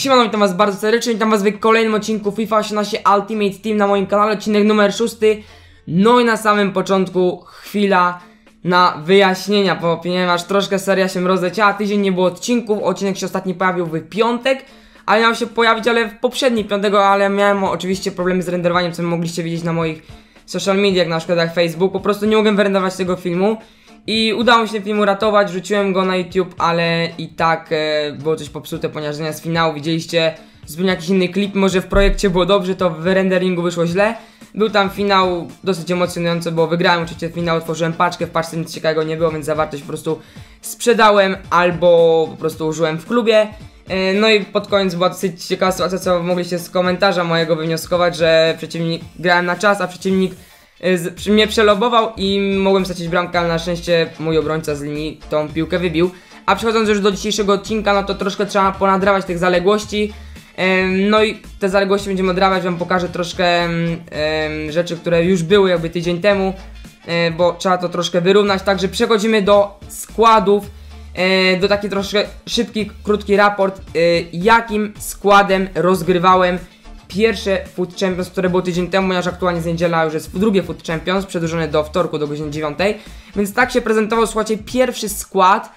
Siemano, witam was bardzo serdecznie, witam was w kolejnym odcinku FIFA 18 Ultimate Team na moim kanale, odcinek numer 6 No i na samym początku chwila na wyjaśnienia, ponieważ troszkę seria się rozleciała, tydzień nie było odcinków, odcinek się ostatni pojawił w piątek ale miał się pojawić, ale w poprzedni piątego, ale miałem oczywiście problemy z renderowaniem, co mogliście widzieć na moich social mediach, na przykład jak Facebook, po prostu nie mogłem wyrenderować tego filmu i udało mi się ten film uratować, rzuciłem go na YouTube, ale i tak e, było coś popsute, ponieważ zamiast finału widzieliście zupełnie jakiś inny klip, może w projekcie było dobrze, to w renderingu wyszło źle. Był tam finał dosyć emocjonujący, bo wygrałem oczywiście finał, otworzyłem paczkę, w paczce nic ciekawego nie było, więc zawartość po prostu sprzedałem albo po prostu użyłem w klubie. E, no i pod koniec była dosyć ciekawa sytuacja, co mogliście z komentarza mojego wywnioskować, że przeciwnik grałem na czas, a przeciwnik z, mnie przelobował i mogłem stracić bramkę, ale na szczęście mój obrońca z linii tą piłkę wybił. A przechodząc już do dzisiejszego odcinka, no to troszkę trzeba ponadrawać tych zaległości. No i te zaległości będziemy odrabiać, wam pokażę troszkę rzeczy, które już były jakby tydzień temu, e, bo trzeba to troszkę wyrównać. Także przechodzimy do składów E, do taki troszkę szybki, krótki raport, e, jakim składem rozgrywałem pierwsze Food Champions, które było tydzień temu, ponieważ aktualnie z niedziela już jest drugie Food Champions, przedłużone do wtorku do godziny 9. Więc tak się prezentował, słuchajcie, pierwszy skład,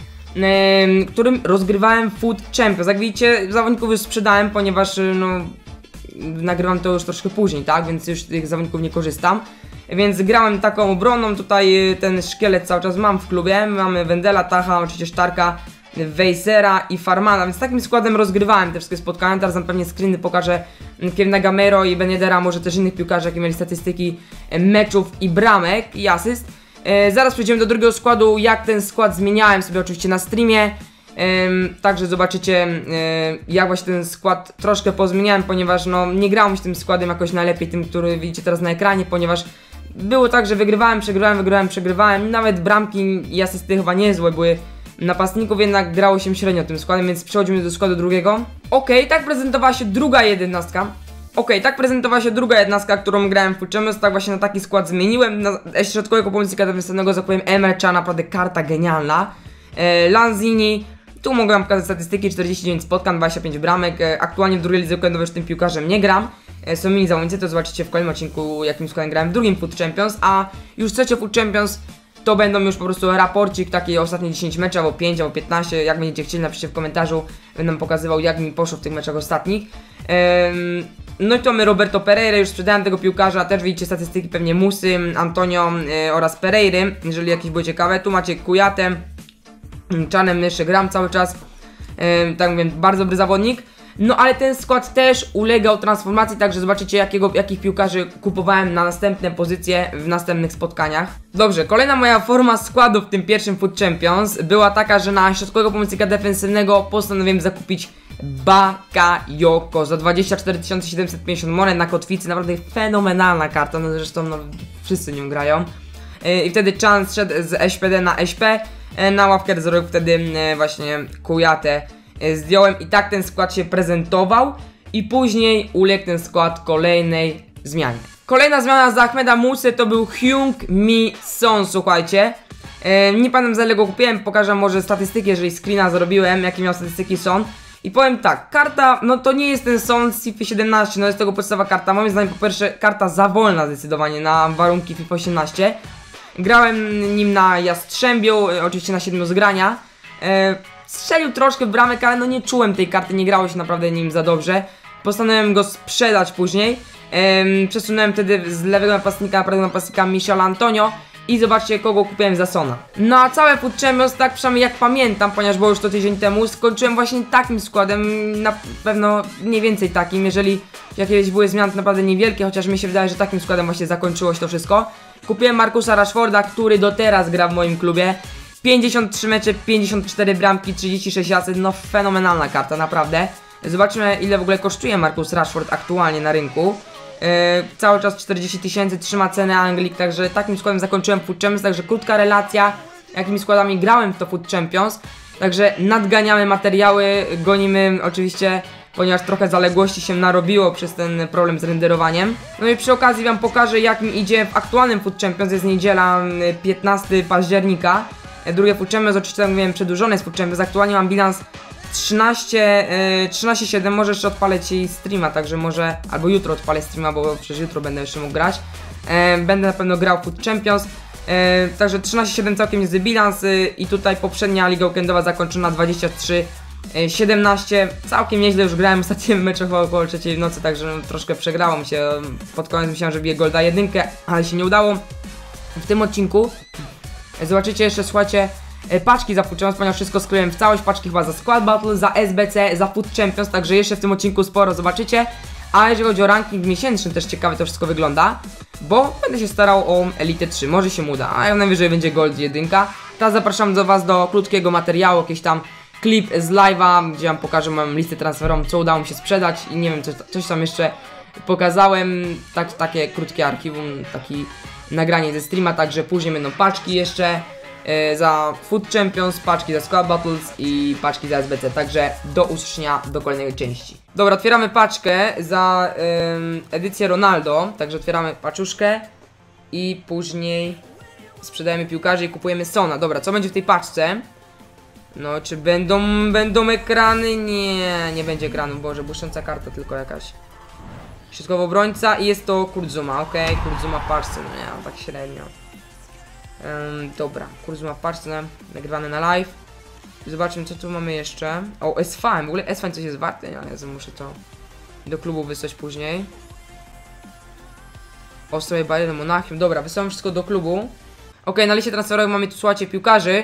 którym rozgrywałem Food Champions. Jak widzicie, zawodników już sprzedałem, ponieważ no, nagrywam to już troszkę później, tak, więc już tych zawodników nie korzystam. Więc grałem taką obroną, tutaj y, ten szkielet cały czas mam w klubie. Mamy Wendela, Tacha, oczywiście Sztarka, Weisera i Farmana, więc takim składem rozgrywałem te wszystkie spotkania. Teraz wam pewnie screeny pokażę Kevina Gamero i Benedera, może też innych piłkarzy, jakie mieli statystyki e, meczów i bramek i asyst. E, zaraz przejdziemy do drugiego składu, jak ten skład zmieniałem sobie oczywiście na streamie. także zobaczycie jak właśnie ten skład troszkę pozmieniałem, ponieważ no nie grałem się tym składem jakoś najlepiej, tym który widzicie teraz na ekranie, ponieważ było tak, że wygrywałem, przegrywałem, wygrywałem, przegrywałem. Nawet bramki i asysty chyba niezłe były. Napastników jednak grało się średnio tym składem, więc przechodzimy do składu drugiego. Okej, okay, tak prezentowała się druga jedenastka. Okay, tak prezentowała się druga jedenastka, którą grałem w Full tak właśnie na taki skład zmieniłem. Na środkowego pomocnika defensywnego zapowiem Emercha, naprawdę karta genialna. E, Lanzini, tu mogłem pokazać statystyki, 49 spotkań, 25 bramek. E, aktualnie w drugiej lidze już tym piłkarzem nie gram. E, są mini zawodnicy, to zobaczycie w kolejnym odcinku, jakim składem grałem w drugim Food Champions, a już trzecie Food Champions to będą już po prostu raporcik, takie ostatnie 10 meczów, albo 5, albo 15, jak będziecie chcieli, napiszcie w komentarzu, będę pokazywał jak mi poszło w tych meczach ostatnich. Ehm, no i to my Roberto Pereira, już sprzedałem tego piłkarza, też widzicie statystyki pewnie Musy, Antonio e, oraz Pereiry, jeżeli jakieś były ciekawe. Tu macie Kujatę, Czanem jeszcze gram cały czas, tak mówię, bardzo dobry zawodnik. No ale ten skład też ulegał transformacji, także zobaczycie jakiego, jakich piłkarzy kupowałem na następne pozycje w następnych spotkaniach. Dobrze, kolejna moja forma składu w tym pierwszym Food Champions była taka, że na środkowego pomocnika defensywnego postanowiłem zakupić Bakayoko za 24 750 monet na kotwicy, naprawdę fenomenalna karta, no zresztą no, wszyscy nią grają. Yy, I wtedy Chance szedł z SPD na SP, yy, na ławkę rezerwową wtedy yy, właśnie Kujatę E, zdjąłem i tak ten skład się prezentował i później uległ ten skład kolejnej zmianie. Kolejna zmiana z Ahmeda Musy to był Hyung Mi Son, słuchajcie. E, nie pamiętam za ile go kupiłem, pokażę może statystyki, jeżeli screena zrobiłem, jakie miał statystyki Son. I powiem tak, karta, no to nie jest ten Son FIFA 17, no jest tego podstawowa karta. Moim zdaniem po pierwsze karta za wolna zdecydowanie na warunki FIFA 18. Grałem nim na Jastrzębiu, e, oczywiście na 7 zgrania. E, Strzelił troszkę w bramek, ale no nie czułem tej karty, nie grało się naprawdę nim za dobrze. Postanowiłem go sprzedać później. Ehm, przesunąłem wtedy z lewego napastnika na prawego napastnika Michel Antonio. I zobaczcie kogo kupiłem za Sona. No a całe Food Champions, tak przynajmniej jak pamiętam, ponieważ było już to tydzień temu, skończyłem właśnie takim składem, na pewno mniej więcej takim, jeżeli jakieś były zmiany to naprawdę niewielkie, chociaż mi się wydaje, że takim składem właśnie zakończyło się to wszystko. Kupiłem Markusa Rashforda, który do teraz gra w moim klubie. 53 mecze, 54 bramki, 36 asyst, no fenomenalna karta, naprawdę. Zobaczmy ile w ogóle kosztuje Marcus Rashford aktualnie na rynku. Yy, cały czas 40 tysięcy, trzyma cenę Anglik, także takim składem zakończyłem Food Champions, także krótka relacja, jakimi składami grałem w to Food Champions. Także nadganiamy materiały, gonimy oczywiście, ponieważ trochę zaległości się narobiło przez ten problem z renderowaniem. No i przy okazji wam pokażę jak mi idzie w aktualnym Food Champions, jest niedziela 15 października. Drugie Food Champions, oczywiście tak mówiłem, przedłużone jest Champions. Aktualnie mam bilans 13, yy, 13-7 może jeszcze odpalę ci streama, także może, albo jutro odpalę streama, bo przecież jutro będę jeszcze mógł grać. E, będę na pewno grał Food Champions. E, także 13-7 całkiem niezły bilans y, i tutaj poprzednia liga weekendowa zakończona 23 17, całkiem nieźle już grałem ostatnie mecze chyba około trzeciej w nocy, także no, troszkę przegrało mi się, pod koniec myślałem, że bije Golda jedynkę, ale się nie udało. W tym odcinku zobaczycie jeszcze, słuchajcie, e, paczki za Food Champions, ponieważ wszystko skleiłem w całość, paczki chyba za Squad Battle, za SBC, za Food Champions, także jeszcze w tym odcinku sporo zobaczycie. A jeżeli chodzi o ranking miesięczny, też ciekawe to wszystko wygląda, bo będę się starał o Elite 3, może się uda, a jak najwyżej będzie Gold 1. Teraz zapraszam do Was do krótkiego materiału, jakieś tam klip z live'a, gdzie wam pokażę moją listę transferową, co udało mi się sprzedać i nie wiem, coś, coś tam jeszcze pokazałem, tak, takie krótkie archiwum, taki nagranie ze streama, także później będą paczki jeszcze e, za Food Champions, paczki za Squad Battles i paczki za SBC, także do usłyszenia do kolejnej części. Dobra, otwieramy paczkę za edycję Ronaldo, także otwieramy paczuszkę i później sprzedajemy piłkarzy i kupujemy Sona. Dobra, co będzie w tej paczce? No, czy będą, będą ekrany? Nie, nie będzie ekranu, boże, błyszcząca karta tylko jakaś. Środkowo obrońca i jest to Kurzuma, ok, Kurzuma paczce, no nie, tak średnio. Um, dobra, Kurzuma paczce, nagrywane na live. Zobaczmy, co tu mamy jeszcze. O, S-Fan, w ogóle S-Fan coś jest warte, ale muszę to do klubu wysłać później. Ostroje Bayern Monachium, dobra, wysyłam wszystko do klubu. Ok, na liście transferowej mamy tu, słuchajcie, piłkarzy.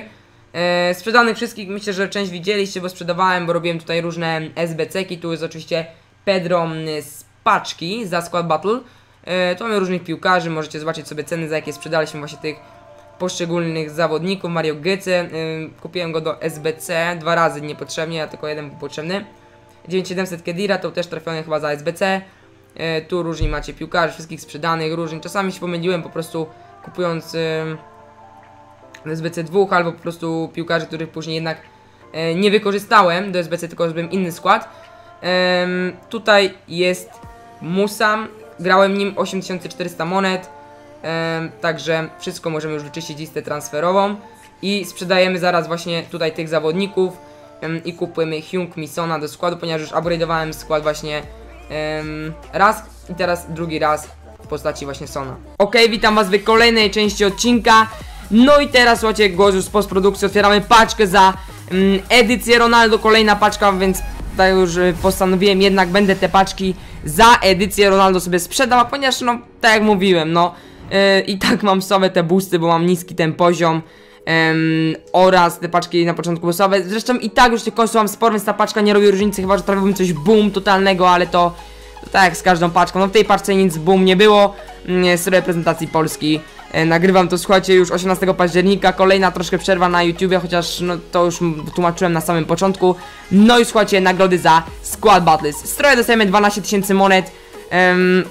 E, sprzedanych wszystkich myślę, że część widzieliście, bo sprzedawałem, bo robiłem tutaj różne SBC-ki. Tu jest oczywiście Pedro z paczki za Squad Battle. E, tu mamy różnych piłkarzy, możecie zobaczyć sobie ceny, za jakie sprzedaliśmy właśnie tych poszczególnych zawodników. Mario Götze, e, kupiłem go do SBC dwa razy niepotrzebnie, a tylko jeden był potrzebny. 9700 Kedira, to też trafiony chyba za SBC. E, tu różni macie piłkarzy, wszystkich sprzedanych, różni. Czasami się pomyliłem po prostu kupując... E, SBC2 albo po prostu piłkarzy, których później jednak nie wykorzystałem do SBC, tylko zrobiłem inny skład. Tutaj jest Musam, grałem nim 8400 monet, także wszystko możemy już wyczyścić listę transferową i sprzedajemy zaraz właśnie tutaj tych zawodników i kupujemy Hyung Misona do składu, ponieważ już upgrade'owałem skład właśnie raz i teraz drugi raz w postaci właśnie Sona. Ok, witam was w kolejnej części odcinka. No i teraz słuchajcie, głos już z postprodukcji, otwieramy paczkę za edycję Ronaldo, kolejna paczka, więc tak już y, postanowiłem, jednak będę te paczki za edycję Ronaldo sobie sprzedał, ponieważ no, tak jak mówiłem, no yy, i tak mam sobie te boosty, bo mam niski ten poziom. Oraz te paczki na początku losowe. Zresztą i tak już końcu mam sporo, więc ta paczka nie robi różnicy, chyba że trafiłbym coś boom totalnego, ale to, to tak jak z każdą paczką. No w tej paczce nic boom nie było mm, z reprezentacji Polski. E, nagrywam to, słuchajcie, już 18 października, kolejna troszkę przerwa na YouTubie, chociaż no, to już tłumaczyłem na samym początku. No i słuchajcie, nagrody za Squad Battles. Stroje dostajemy 12 tysięcy monet. Um,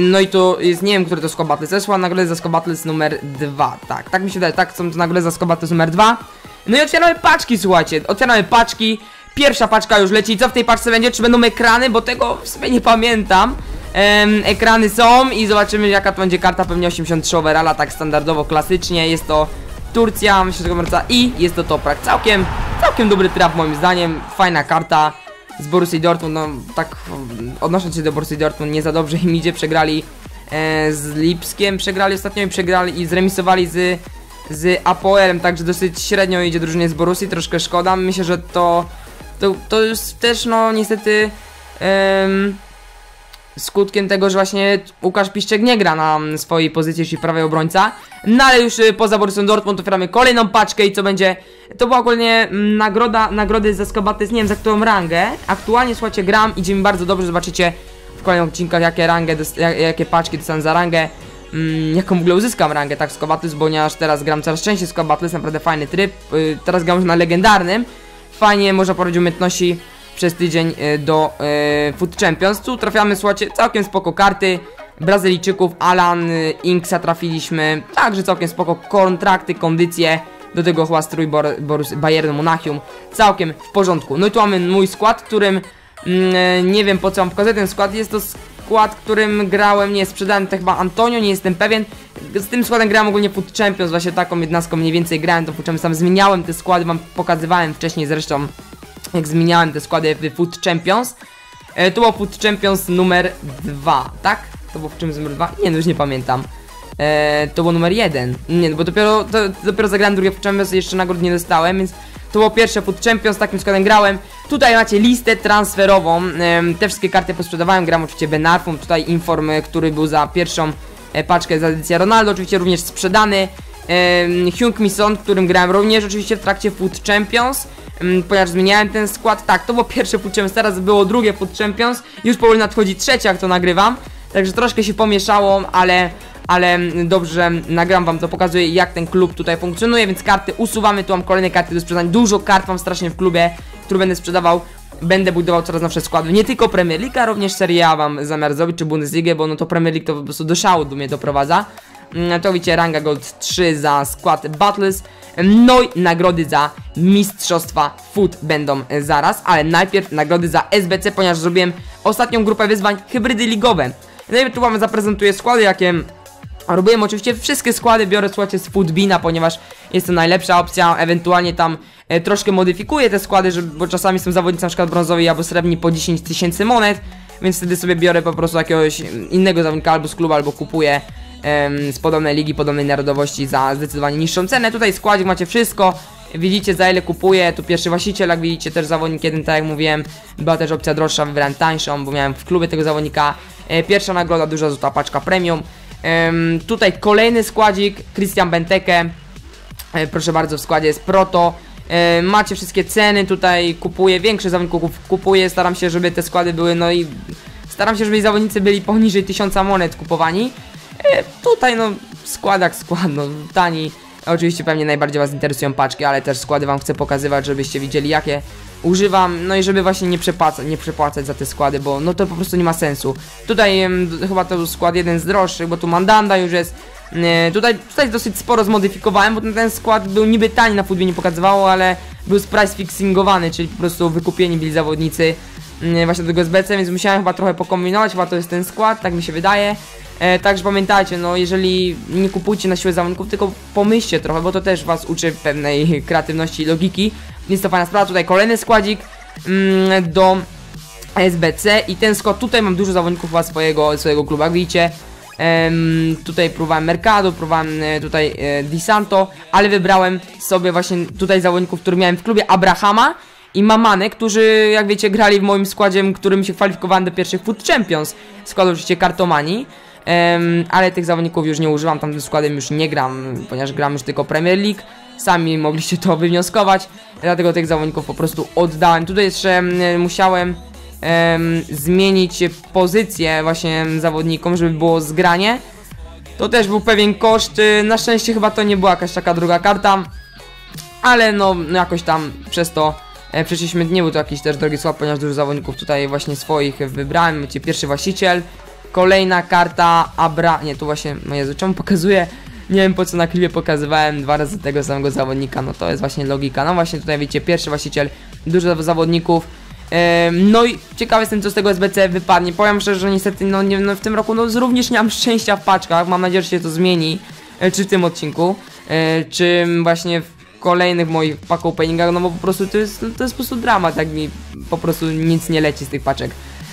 no i to jest, nie wiem, który to Squad Battles zeszła, nagrody za Squad Battles numer 2, tak, tak mi się wydaje, tak, są to nagrody za Squad Battles numer 2. No i otwieramy paczki, słuchajcie, otwieramy paczki, pierwsza paczka już leci, co w tej paczce będzie, czy będą ekrany, bo tego w sumie nie pamiętam em, ekrany są i zobaczymy jaka to będzie karta, pewnie 83 overalla, tak standardowo, klasycznie, jest to Turcja, myślę, że i jest to Toprak, całkiem, całkiem dobry trap moim zdaniem, fajna karta z Borussii Dortmund, no tak odnosząc się do Borussii Dortmund, nie za dobrze im idzie, przegrali e, z Lipskiem, przegrali ostatnio i przegrali i zremisowali z z Apoelem, także dosyć średnio idzie drużynie z Borussii, troszkę szkoda, myślę, że to to, to jest też no niestety um, skutkiem tego, że właśnie Łukasz Piszczek nie gra na swojej pozycji, czyli prawej obrońca. No ale już y, poza Borussią Dortmund otwieramy kolejną paczkę i co będzie... To była ogólnie mm, nagroda, nagrody za Skobaty, nie wiem za którą rangę. Aktualnie, słuchajcie, gram, idzie mi bardzo dobrze, zobaczycie w kolejnych odcinkach jakie rangę, jakie paczki dostanę za rangę. Mm, jaką w ogóle uzyskam rangę tak Skobatys, ponieważ teraz gram coraz częściej Skobatys, naprawdę fajny tryb. Y, teraz gram już na legendarnym. Fajnie, można powiedzieć umiejętności przez tydzień e, do e, Food Champions. Tu trafiamy, słuchajcie, całkiem spoko karty. Brazylijczyków, Alan, e, Inksa trafiliśmy, także całkiem spoko kontrakty, kondycje. Do tego chyba strój Bor Borus Bayern Monachium. Całkiem w porządku. No i tu mamy mój skład, którym mm, nie wiem po co mam pokazać ten skład. Jest to skład, którym grałem, nie sprzedałem to chyba Antonio, nie jestem pewien. Z tym składem grałem ogólnie Food Champions, właśnie taką jednostką mniej więcej grałem, to Food Champions, tam zmieniałem te składy, wam pokazywałem wcześniej zresztą jak zmieniałem te składy w Food Champions. E, to był Food Champions numer 2, tak? To był w czymś numer 2? Nie, no już nie pamiętam. E, to był numer 1. Nie, no bo dopiero, to, dopiero zagrałem drugie Food Champions i jeszcze nagród nie dostałem, więc to było pierwsze Food Champions, takim składem grałem. Tutaj macie listę transferową, e, te wszystkie karty posprzedawałem, gram oczywiście Benarfum, tutaj Inform, e, który był za pierwszą e, paczkę za edycję Ronaldo, oczywiście również sprzedany. Hyung Mison, którym grałem również oczywiście w trakcie Food Champions. Mm, ponieważ zmieniałem ten skład. Tak, to było pierwsze Food Champions, teraz było drugie Food Champions. Już powoli nadchodzi trzecia, jak to nagrywam. Także troszkę się pomieszało, ale, ale dobrze nagram wam to, pokazuję jak ten klub tutaj funkcjonuje, więc karty usuwamy, tu mam kolejne karty do sprzedania. Dużo kart mam strasznie w klubie, które będę sprzedawał. Będę budował coraz nowsze składy, nie tylko Premier League, a również Serie A mam zamiar zrobić, czy Bundesligę, bo no to Premier League to po prostu do szału mnie doprowadza. To widzicie, ranga Gold 3 za skład Battles. No i nagrody za Mistrzostwa Food będą zaraz, ale najpierw nagrody za SBC, ponieważ zrobiłem ostatnią grupę wyzwań hybrydy ligowe. No i tu wam zaprezentuję składy, jakie robiłem. Oczywiście wszystkie składy biorę, słuchajcie, z Foodbina, ponieważ jest to najlepsza opcja. Ewentualnie tam e, troszkę modyfikuję te składy, żeby, bo czasami są zawodnicy przykład brązowi albo srebrni po 10 tysięcy monet, więc wtedy sobie biorę po prostu jakiegoś innego zawodnika albo z klubu, albo kupuję z podobnej ligi, podobnej narodowości za zdecydowanie niższą cenę. Tutaj składzik macie wszystko. Widzicie za ile kupuję, tu pierwszy właściciel, jak widzicie też zawodnik jeden, tak jak mówiłem, była też opcja droższa, wybrałem tańszą, bo miałem w klubie tego zawodnika. E, pierwsza nagroda, duża złota paczka premium. Em, tutaj kolejny składzik, Christian Benteke, E, Proszę bardzo, w składzie jest Proto. E, Macie wszystkie ceny, tutaj kupuję, większe zawodników kupuję, staram się, żeby te składy były, no i staram się, żeby zawodnicy byli poniżej 1000 monet kupowani. E, Tutaj no, skład jak skład, no, tani. Oczywiście pewnie najbardziej Was interesują paczki, ale też składy Wam chcę pokazywać, żebyście widzieli jakie używam, no i żeby właśnie nie przepłacać, nie przepłacać za te składy, bo no to po prostu nie ma sensu. Tutaj chyba to skład jeden z droższych, bo tu Mandanda już jest. E, tutaj, tutaj dosyć sporo zmodyfikowałem, bo ten, ten skład był niby tani na futbie nie pokazywało, ale był price fixingowany, czyli po prostu wykupieni byli zawodnicy właśnie tego SBC, więc musiałem chyba trochę pokombinować, chyba to jest ten skład, tak mi się wydaje. E, także pamiętajcie, no jeżeli nie kupujcie na siłę zawodników, tylko pomyślcie trochę, bo to też was uczy pewnej kreatywności i logiki. Więc to fajna sprawa, tutaj kolejny składzik mm, do SBC i ten skład, tutaj mam dużo zawodników chyba swojego, swojego klubu, jak widzicie. Em, tutaj próbowałem Mercado, próbowałem e, tutaj e, Di Santo, ale wybrałem sobie właśnie tutaj zawodników, których miałem w klubie, Abrahama i Mamane, którzy jak wiecie grali w moim składzie, którym się kwalifikowałem do pierwszych Food Champions, składu oczywiście kartomani. Em, ale tych zawodników już nie używam, tamtym składem już nie gram, ponieważ gram już tylko Premier League. Sami mogliście to wywnioskować, dlatego tych zawodników po prostu oddałem. Tutaj jeszcze em, musiałem em, zmienić pozycję właśnie zawodnikom, żeby było zgranie. To też był pewien koszt, y, na szczęście chyba to nie była jakaś taka druga karta, ale no jakoś tam przez to e, przeszliśmy, nie był to jakiś też drogi skład, ponieważ dużo zawodników tutaj właśnie swoich wybrałem, macie pierwszy właściciel, kolejna karta Abra, nie tu właśnie, no Jezu, czemu pokazuję, nie wiem po co na klipie pokazywałem dwa razy tego samego zawodnika, no to jest właśnie logika, no właśnie tutaj widzicie, pierwszy właściciel, dużo zawodników, Em, No i ciekawy jestem co z tego SBC wypadnie. Powiem szczerze, że niestety no, nie, no w tym roku no również nie mam szczęścia w paczkach. Mam nadzieję, że się to zmieni. E, Czy w tym odcinku, e, czy właśnie w kolejnych moich pack openingach, no bo po prostu to jest, to jest po prostu dramat, jak mi po prostu nic nie leci z tych paczek.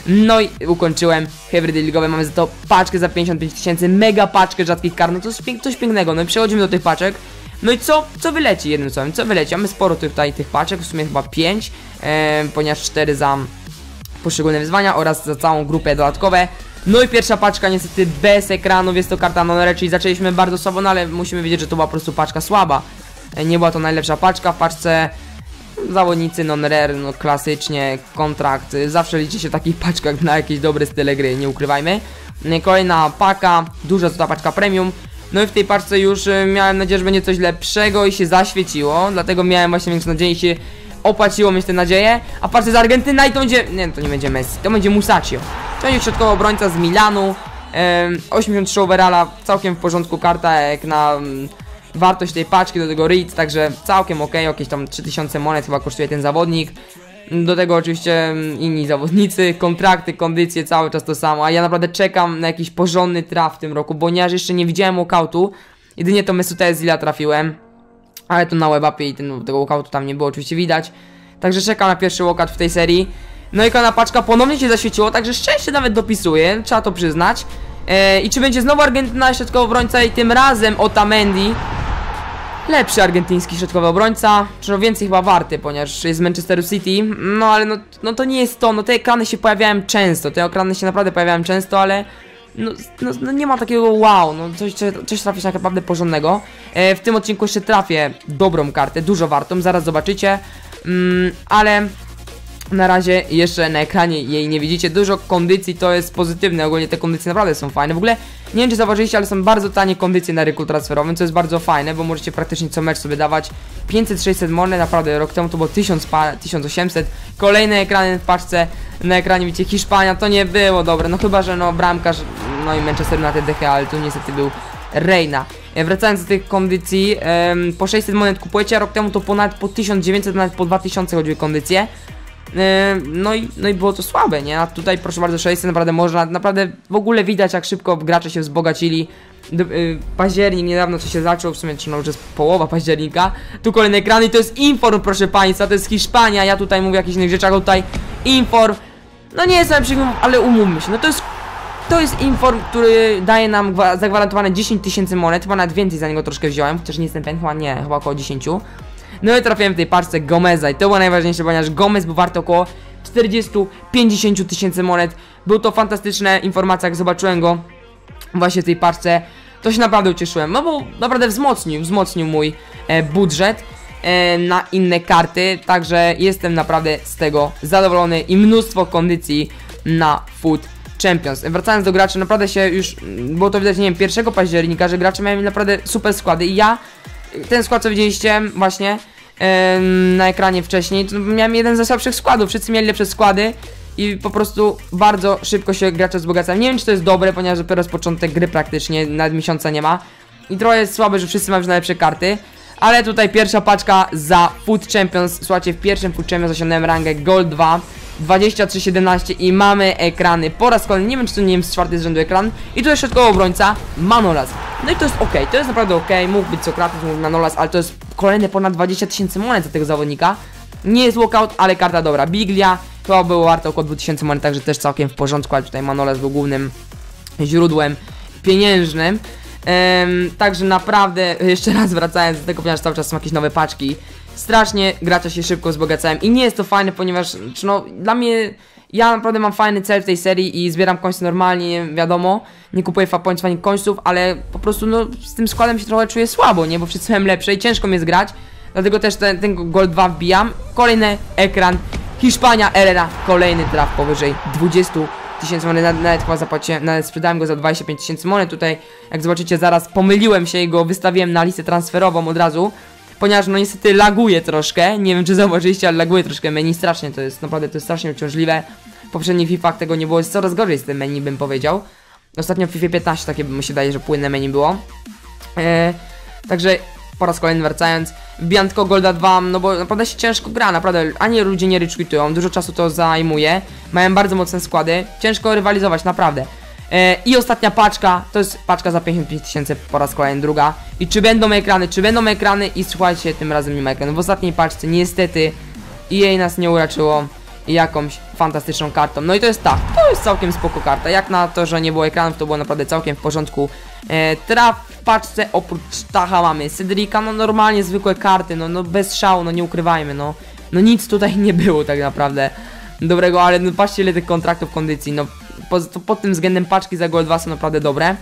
No i ukończyłem hybrydy ligowe, mamy za to paczkę za 55 tysięcy, mega paczkę rzadkich kar, no to jest coś pięknego, no i przechodzimy do tych paczek. No i co, co wyleci jednym słowem, co wyleci? Mamy sporo tutaj tych paczek, w sumie chyba 5, e, ponieważ 4 za poszczególne wyzwania oraz za całą grupę dodatkowe. No i pierwsza paczka niestety bez ekranów, jest to karta non czyli zaczęliśmy bardzo słabo, no ale musimy wiedzieć, że to była po prostu paczka słaba. E, Nie była to najlepsza paczka, w paczce. Zawodnicy non-rare, no klasycznie, kontrakt, y, zawsze liczy się w takich paczkach na jakieś dobre style gry, nie ukrywajmy. Y, Kolejna paka, duża złota paczka premium, no i w tej paczce już miałem nadzieję, że będzie coś lepszego i się zaświeciło, dlatego miałem właśnie większą nadzieję i się opłaciło mieć tę nadzieję, a w paczce z Argentyna i to będzie, nie to nie będzie Messi, to będzie Musacchio, to będzie środkowy obrońca z Milanu, em, 83 overalla, całkiem w porządku karta jak na... wartość tej paczki, do tego read, także całkiem ok, jakieś tam 3000 monet chyba kosztuje ten zawodnik. Do tego oczywiście mm, inni zawodnicy, kontrakty, kondycje, cały czas to samo, a ja naprawdę czekam na jakiś porządny traf w tym roku, ponieważ jeszcze nie widziałem walkoutu, jedynie to Mesut Özila trafiłem, ale to na webapie i ten, tego walkoutu tam nie było oczywiście widać. Także czekam na pierwszy łokat w tej serii. No i kolejna paczka ponownie się zaświeciło, także szczęście nawet dopisuje, trzeba to przyznać. E, I czy będzie znowu Argentyna środkowy obrońca i tym razem Otamendi? Lepszy argentyński środkowy obrońca, czy więcej chyba warty, ponieważ jest z Manchesteru City, no ale no, no to nie jest to, no te ekrany się pojawiają często, te ekrany się naprawdę pojawiają często, ale no, no, no nie ma takiego wow, no coś, coś trafisz tak naprawdę porządnego. E, w tym odcinku jeszcze trafię dobrą kartę, dużo wartą, zaraz zobaczycie, mm, ale na razie jeszcze na ekranie jej nie widzicie. Dużo kondycji to jest pozytywne, ogólnie te kondycje naprawdę są fajne. W ogóle nie wiem czy zauważyliście, ale są bardzo tanie kondycje na rynku transferowym, co jest bardzo fajne, bo możecie praktycznie co mecz sobie dawać 500-600 monet, naprawdę rok temu to było 1000 1800. Kolejne ekrany w paczce, na ekranie widzicie Hiszpania, to nie było dobre, no chyba, że no bramkarz, no i Manchester na TDH, ale tu niestety był Reina. E, wracając do tych kondycji, po 600 monet kupujecie, a rok temu to ponad po 1900, nawet po 2000 chodziły kondycje. E, no i, no i było to słabe, nie? A tutaj proszę bardzo 600 naprawdę można, naprawdę w ogóle widać jak szybko gracze się wzbogacili. Y, październik niedawno co się zaczął, w sumie czy no już jest połowa października. Tu kolejny ekran i to jest Inform proszę państwa, to jest Hiszpania, ja tutaj mówię o jakichś innych rzeczach, tutaj Inform. No nie jest najlepszy, ale umówmy się, no to jest to jest inform, który daje nam zagwarantowane 10 tysięcy monet, chyba nawet więcej za niego troszkę wziąłem, chociaż nie jestem pewien, chyba nie, chyba około 10. No i trafiłem w tej parce Gomeza i to było najważniejsze, ponieważ Gomez był wart około 40-50 tysięcy monet. Był to fantastyczna informacja, jak zobaczyłem go właśnie w tej parce. To się naprawdę ucieszyłem, no bo naprawdę wzmocnił, wzmocnił mój e, budżet e, na inne karty, także jestem naprawdę z tego zadowolony i mnóstwo kondycji na Food Champions. Wracając do graczy, naprawdę się już, było to widać, nie wiem, 1 października, że gracze mieli naprawdę super składy i ja ten skład, co widzieliście właśnie na ekranie wcześniej, to miałem jeden ze słabszych składów. Wszyscy mieli lepsze składy i po prostu bardzo szybko się gracze wzbogacają. Nie wiem, czy to jest dobre, ponieważ dopiero jest początek gry praktycznie, nawet miesiąca nie ma. I trochę jest słabe, że wszyscy mają już najlepsze karty. Ale tutaj pierwsza paczka za Food Champions. Słuchajcie, w pierwszym Food Champions osiągnąłem rangę Gold 2. 23-17 i mamy ekrany po raz kolejny, nie wiem czy to nie wiem z czwarty z rzędu ekran i tu jest środkowy obrońca Manolas. No i to jest ok, to jest naprawdę ok, mógł być Sokrates, mógł Manolas, ale to jest kolejne ponad 20 tysięcy monet za tego zawodnika. Nie jest walkout, ale karta dobra. Biglia to było warte około 2000 monet, także też całkiem w porządku, ale tutaj Manolas był głównym źródłem pieniężnym. Także naprawdę, jeszcze raz wracając do tego, ponieważ cały czas są jakieś nowe paczki, strasznie gracze się szybko wzbogacałem. I nie jest to fajne, ponieważ no, dla mnie ja naprawdę mam fajny cel w tej serii i zbieram końce normalnie, wiadomo, nie kupuję fapońców ani końców, ale po prostu no z tym składem się trochę czuję słabo, nie, bo wszyscy mam lepsze i ciężko mi jest grać, dlatego też ten, ten Gold 2 wbijam. Kolejny ekran, Hiszpania, Elena, kolejny traf powyżej 20 tysięcy monet, nawet chyba zapłaciłem, nawet sprzedałem go za 25 tysięcy monet, tutaj. Jak zobaczycie zaraz pomyliłem się i go wystawiłem na listę transferową od razu, ponieważ no niestety laguje troszkę, nie wiem czy zauważyliście, ale laguje troszkę menu, strasznie to jest, naprawdę to jest strasznie uciążliwe. W poprzednich FIFA tego nie było, jest coraz gorzej z tym menu bym powiedział. Ostatnio w FIFA 15 takie mi się daje, że płynne menu było. Eee, także po raz kolejny wracając, wbijam Golda 2, no bo naprawdę się ciężko gra, naprawdę, ani ludzie nie ryczkwitują, dużo czasu to zajmuje, mają bardzo mocne składy, ciężko rywalizować, naprawdę. E, I ostatnia paczka, to jest paczka za 55 tysięcy po raz kolejny, druga. I czy będą ekrany, czy będą ekrany i słuchajcie, tym razem nie ma ekranu. W ostatniej paczce niestety jej nas nie uraczyło jakąś fantastyczną kartą. No i to jest tak, to jest całkiem spoko karta. Jak na to, że nie było ekranów, to było naprawdę całkiem w porządku. E, traf w paczce oprócz Tacha mamy Cedrika, no normalnie zwykłe karty, no, no bez szału, no nie ukrywajmy, no. No nic tutaj nie było tak naprawdę dobrego, ale no patrzcie ile tych kontraktów kondycji, no pod, pod tym względem paczki za Gold 2 są naprawdę dobre.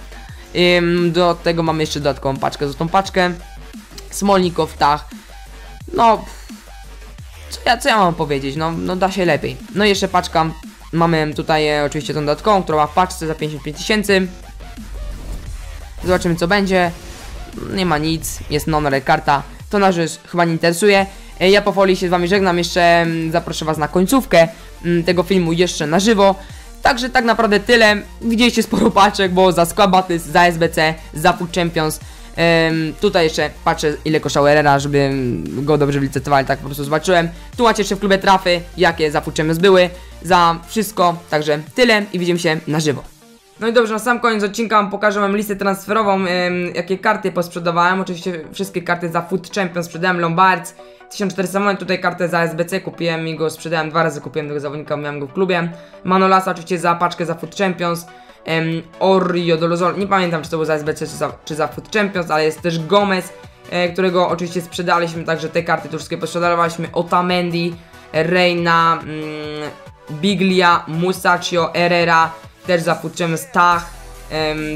Do tego mamy jeszcze dodatkową paczkę, za tą paczkę Smolnikow, Tach, no co ja, co ja mam powiedzieć, no, no da się lepiej. No i jeszcze paczka, mamy tutaj e, oczywiście tą dodatkową, która ma w paczce za 55 tysięcy. Zobaczymy co będzie. Nie ma nic, jest non karta. To nas już chyba nie interesuje. E, ja powoli się z wami żegnam, jeszcze mm, zaproszę was na końcówkę mm, tego filmu jeszcze na żywo. Także tak naprawdę tyle. Widzieliście sporo paczek, bo za Squad Battles, za SBC, za Food Champions. Um, tutaj jeszcze patrzę ile kosztował Herrera, żeby go dobrze wylicytowali, tak po prostu zobaczyłem. Tu macie jeszcze w klubie trafy, jakie za Food Champions były. Za wszystko, także tyle i widzimy się na żywo. No i dobrze, na sam koniec odcinka pokażę wam listę transferową, jakie karty posprzedawałem. Oczywiście wszystkie karty za Food Champions sprzedałem, Lombards, 1400 monet, tutaj kartę za SBC kupiłem i go sprzedałem dwa razy, kupiłem tego zawodnika, miałem go w klubie. Manolasa oczywiście za paczkę za Food Champions. Um, Orio Dolozol, nie pamiętam czy to był za SBC czy za, czy za Food Champions, ale jest też Gomez, e, którego oczywiście sprzedaliśmy, także te karty tu wszystkie posprzedawaliśmy. Otamendi, Reina, mm, Biglia, Musacchio, Herrera, też za Food Champions, Tach,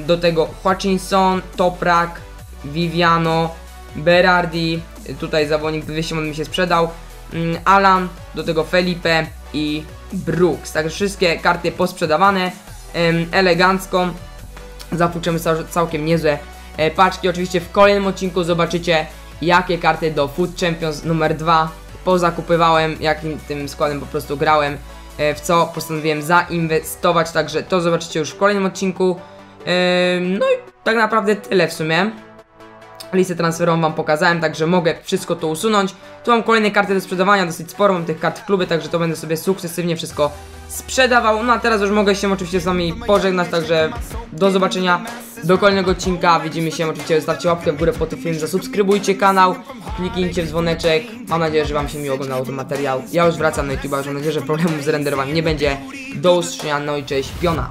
do tego Hutchinson, Toprak, Viviano, Berardi, tutaj zawodnik 200 mi się sprzedał, mm, Alan, do tego Felipe i Brooks. Także wszystkie karty posprzedawane elegancko. Zapuszczamy cał, całkiem niezłe e, paczki. Oczywiście w kolejnym odcinku zobaczycie jakie karty do Food Champions numer 2 pozakupywałem, jakim tym składem po prostu grałem, e, w co postanowiłem zainwestować, także to zobaczycie już w kolejnym odcinku. Em, no i tak naprawdę tyle w sumie. Listę transferową wam pokazałem, także mogę wszystko to usunąć. Tu mam kolejne karty do sprzedawania, dosyć sporo mam tych kart w klubie, także to będę sobie sukcesywnie wszystko sprzedawał. No a teraz już mogę się oczywiście z wami pożegnać, także do zobaczenia do kolejnego odcinka. Widzimy się oczywiście, zostawcie łapkę w górę po tym filmie, zasubskrybujcie kanał, kliknijcie w dzwoneczek. Mam nadzieję, że wam się miło oglądało ten materiał. Ja już wracam na YouTube, mam nadzieję, że problemów z renderowaniem nie będzie. Do usłyszenia, no i cześć, piona!